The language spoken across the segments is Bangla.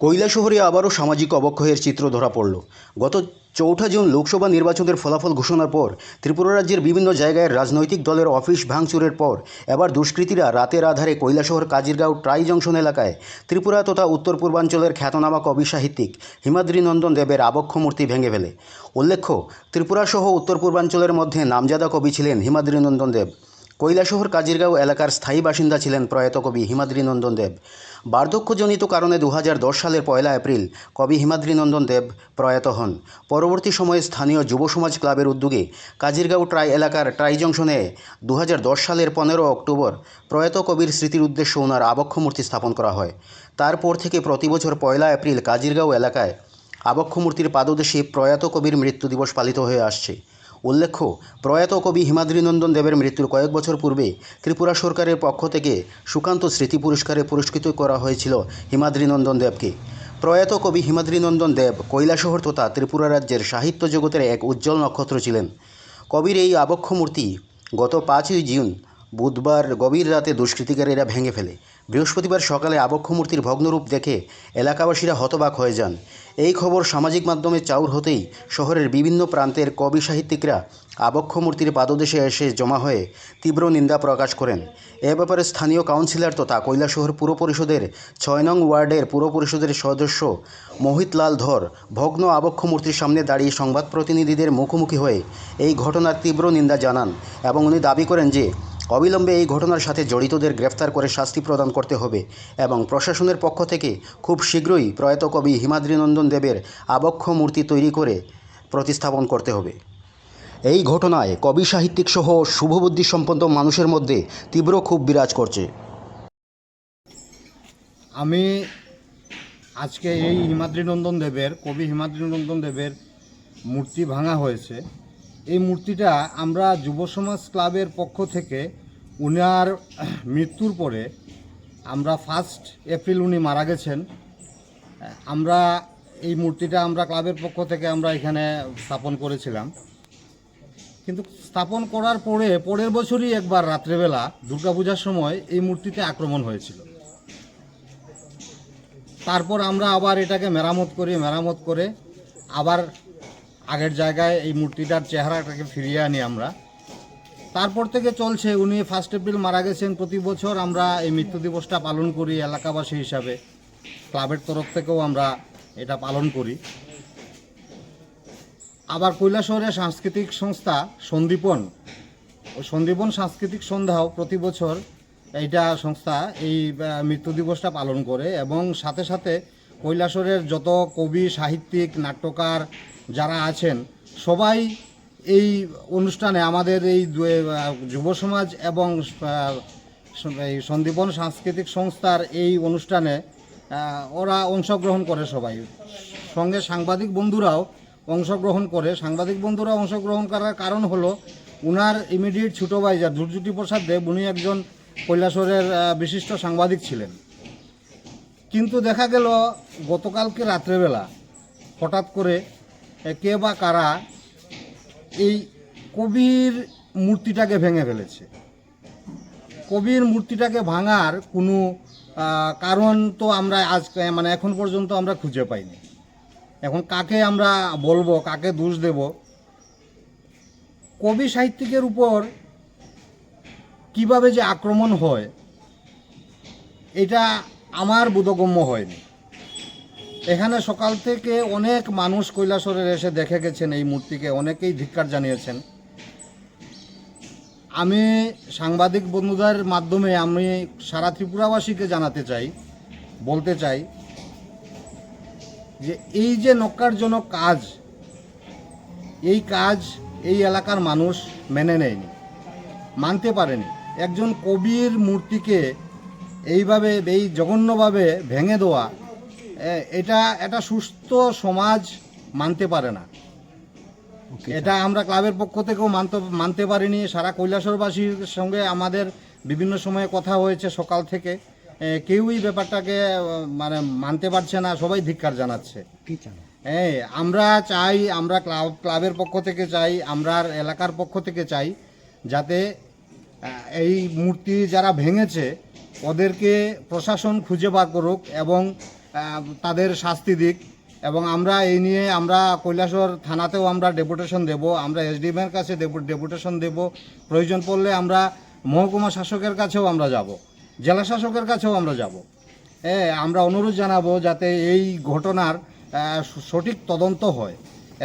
কৈলাসহরে আবারও সামাজিক অবক্ষয়ের চিত্র ধরা পড়ল। গত চৌঠা জুন লোকসভা নির্বাচনের ফলাফল ঘোষণার পর ত্রিপুরা রাজ্যের বিভিন্ন জায়গায় রাজনৈতিক দলের অফিস ভাঙচুরের পর এবার দুষ্কৃতীরা রাতের আধারে কৈলাসহর কাজিরগাঁও ট্রাই জংশন এলাকায় ত্রিপুরা তথা উত্তর পূর্বাঞ্চলের খ্যাতনামা কবি সাহিত্যিক হিমাদ্রি নন্দন দেবের আবক্ষ মূর্তি ভেঙে ফেলে। উল্লেখ্য, ত্রিপুরা সহ উত্তর পূর্বাঞ্চলের মধ্যে নামজাদা কবি ছিলেন হিমাদ্রি নন্দন দেব। কৈলাসহর কাজিরগাঁও এলাকার স্থায়ী বাসিন্দা ছিলেন প্রয়াত কবি হিমাদ্রি নন্দন দেব। বার্ধক্যজনিত কারণে দু হাজার দশ সালের পয়লা এপ্রিল কবি হিমাদ্রি নন্দন দেব প্রয়াত হন। পরবর্তী সময়ে স্থানীয় যুব সমাজ ক্লাবের উদ্যোগে কাজিরগাঁও ট্রাই এলাকার ট্রাই জংশনে দু হাজার দশ সালের পনেরো অক্টোবর প্রয়াত কবির স্মৃতির উদ্দেশ্যে ওনার আবক্ষ মূর্তি স্থাপন করা হয়। তারপর থেকে প্রতি বছর পয়লা এপ্রিল কাজিরগাঁও এলাকায় আবক্ষ মূর্তির পাদদেশে প্রয়াত কবির মৃত্যু দিবস পালিত হয়ে আসছে। উল্লেখ্য, প্রয়াত কবি হিমাদ্রিনন্দন দেবের মৃত্যুর কয়েক বছর পূর্বে ত্রিপুরা সরকারের পক্ষ থেকে সুকান্ত স্মৃতি পুরস্কারে পুরস্কৃত করা হয়েছিল হিমাদ্রিনন্দন দেবকে। প্রয়াত কবি হিমাদ্রিনন্দন দেব কৈলাসহর তথা ত্রিপুরা রাজ্যের সাহিত্য জগতের এক উজ্জ্বল নক্ষত্র ছিলেন। কবির এই আবক্ষ মূর্তি গত পাঁচই জুন বুধবার গভীর রাতে দুষ্কৃতিকারীরা ভেঙে ফেলে। বৃহস্পতিবার সকালে আবক্ষ মূর্তির ভগ্নরূপ দেখে এলাকাবাসীরা হতবাক হয়ে যান। এই খবর সামাজিক মাধ্যমে চাউর হতেই শহরের বিভিন্ন প্রান্তের কবি সাহিত্যিকরা আবক্ষ মূর্তির পাদদেশে এসে জমা হয়ে তীব্র নিন্দা প্রকাশ করেন। এ ব্যাপারে স্থানীয় কাউন্সিলর তথা কৈলাসহর পুর পরিষদের ছয় নং ওয়ার্ডের পুর পরিষদের সদস্য মোহিত লাল ধর ভগ্ন আবক্ষ মূর্তির সামনে দাঁড়িয়ে সংবাদ প্রতিনিধিদের মুখোমুখি হয়ে এই ঘটনার তীব্র নিন্দা জানান এবং উনি দাবি করেন যে অবিলম্বে এই ঘটনার সাথে জড়িতদের গ্রেফতার করে শাস্তি প্রদান করতে হবে এবং প্রশাসনের পক্ষ থেকে খুব শীঘ্রই প্রয়াত কবি হিমাদ্রিনন্দন দেবের আবক্ষ মূর্তি তৈরি করে প্রতিস্থাপন করতে হবে। এই ঘটনায় কবি সাহিত্যিক সহ শুভবুদ্ধি সম্পন্ন মানুষের মধ্যে তীব্র ক্ষোভ বিরাজ করছে। আমি আজকে এই হিমাদ্রিনন্দন দেবের, কবি হিমাদ্রিনন্দন দেবের মূর্তি ভাঙা হয়েছে। এই মূর্তিটা আমরা যুব সমাজ ক্লাবের পক্ষ থেকে উনার মৃত্যুর পরে আমরা ফার্স্ট এপ্রিল উনি মারা গেছেন। আমরা এই মূর্তিটা আমরা ক্লাবের পক্ষ থেকে আমরা এখানে স্থাপন করেছিলাম। কিন্তু স্থাপন করার পরে, পরের বছরই একবার রাত্রেবেলা দুর্গাপূজার সময় এই মূর্তিতে আক্রমণ হয়েছিল। তারপর আমরা আবার এটাকে মেরামত করি, মেরামত করে আবার আগের জায়গায় এই মূর্তিটার চেহারাটাকে ফিরিয়ে আনি আমরা। তারপর থেকে চলছে, উনি ফার্স্ট এপ্রিল মারা গেছেন প্রতি বছর, আমরা এই মৃত্যু দিবসটা পালন করি এলাকাবাসী হিসাবে। ক্লাবের তরফ থেকেও আমরা এটা পালন করি। আবার কৈলাসহরের সাংস্কৃতিক সংস্থা সন্দীপন ওই সন্দীপন সাংস্কৃতিক সন্ধ্যাও প্রতি বছর এইটা সংস্থা এই মৃত্যু দিবসটা পালন করে এবং সাথে সাথে কৈলাসরের যত কবি, সাহিত্যিক, নাট্যকার যারা আছেন, সবাই এই অনুষ্ঠানে আমাদের এই যুব সমাজ এবং এই সন্দীপন সাংস্কৃতিক সংস্থার এই অনুষ্ঠানে ওরা অংশগ্রহণ করে সবাই। সঙ্গে সাংবাদিক বন্ধুরাও অংশগ্রহণ করে। সাংবাদিক বন্ধুরা অংশগ্রহণ করার কারণ হলো, উনার ইমিডিয়েট ছোটো ভাই যা দুর্যুটি প্রসাদ দেব, উনি একজন কৈলাসরের বিশিষ্ট সাংবাদিক ছিলেন। কিন্তু দেখা গেল, গতকালকে রাত্রেবেলা হঠাৎ করে কে বা কারা এই কবির মূর্তিটাকে ভেঙে ফেলেছে। কবির মূর্তিটাকে ভাঙার কোনো কারণ তো আমরা আজ মানে এখন পর্যন্ত আমরা খুঁজে পাইনি। এখন কাকে আমরা বলব, কাকে দোষ দেব? কবি সাহিত্যিকের উপর কীভাবে যে আক্রমণ হয়, এটা আমার বোধগম্য হয়নি। এখানে সকাল থেকে অনেক মানুষ কৈলাসরের এসে দেখে গেছেন এই মূর্তিকে, অনেকেই ধিক্কার জানিয়েছেন। আমি সাংবাদিক বন্ধুদের মাধ্যমে, আমি সারা ত্রিপুরাবাসীকে জানাতে চাই, বলতে চাই যে এই যে নক্কারজনক কাজ, এই কাজ এই এলাকার মানুষ মেনে নেয়নি, মানতে পারেনি। একজন কবির মূর্তিকে এইভাবে, এই জঘন্যভাবে ভেঙে দেওয়া এটা এটা সুস্থ সমাজ মানতে পারে না। এটা আমরা ক্লাবের পক্ষ থেকেও মানতে মানতে পারিনি। সারা কৈলাসরবাসীর সঙ্গে আমাদের বিভিন্ন সময়ে কথা হয়েছে সকাল থেকে। কেউই ব্যাপারটাকে মানে মানতে পারছে না সবাই ধিক্কার জানাচ্ছে। হ্যাঁ আমরা চাই আমরা ক্লাব ক্লাবের পক্ষ থেকে চাই আমরা এলাকার পক্ষ থেকে চাই যাতে এই মূর্তি যারা ভেঙেছে ওদেরকে প্রশাসন খুঁজে বার করুক এবং তাদের শাস্তি দিক। এবং আমরা এই নিয়ে আমরা কৈলাসহর থানাতেও আমরা ডেপুটেশন দেব, আমরা এসডিএমের কাছে ডেপুটেশন দেব। প্রয়োজন পড়লে আমরা মহকুমা শাসকের কাছেও আমরা যাব, জেলা শাসকের কাছেও আমরা যাব। হ্যাঁ আমরা অনুরোধ জানাব যাতে এই ঘটনার সঠিক তদন্ত হয়।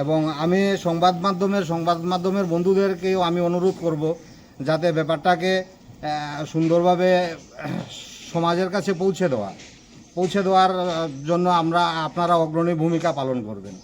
এবং আমি সংবাদ মাধ্যমের সংবাদ মাধ্যমের বন্ধুদেরকেও আমি অনুরোধ করব যাতে ব্যাপারটাকে সুন্দরভাবে সমাজের কাছে পৌঁছে দেওয়া। পৌঁছে দেওয়ার জন্য আমরা আপনারা অগ্রণী ভূমিকা পালন করবেন।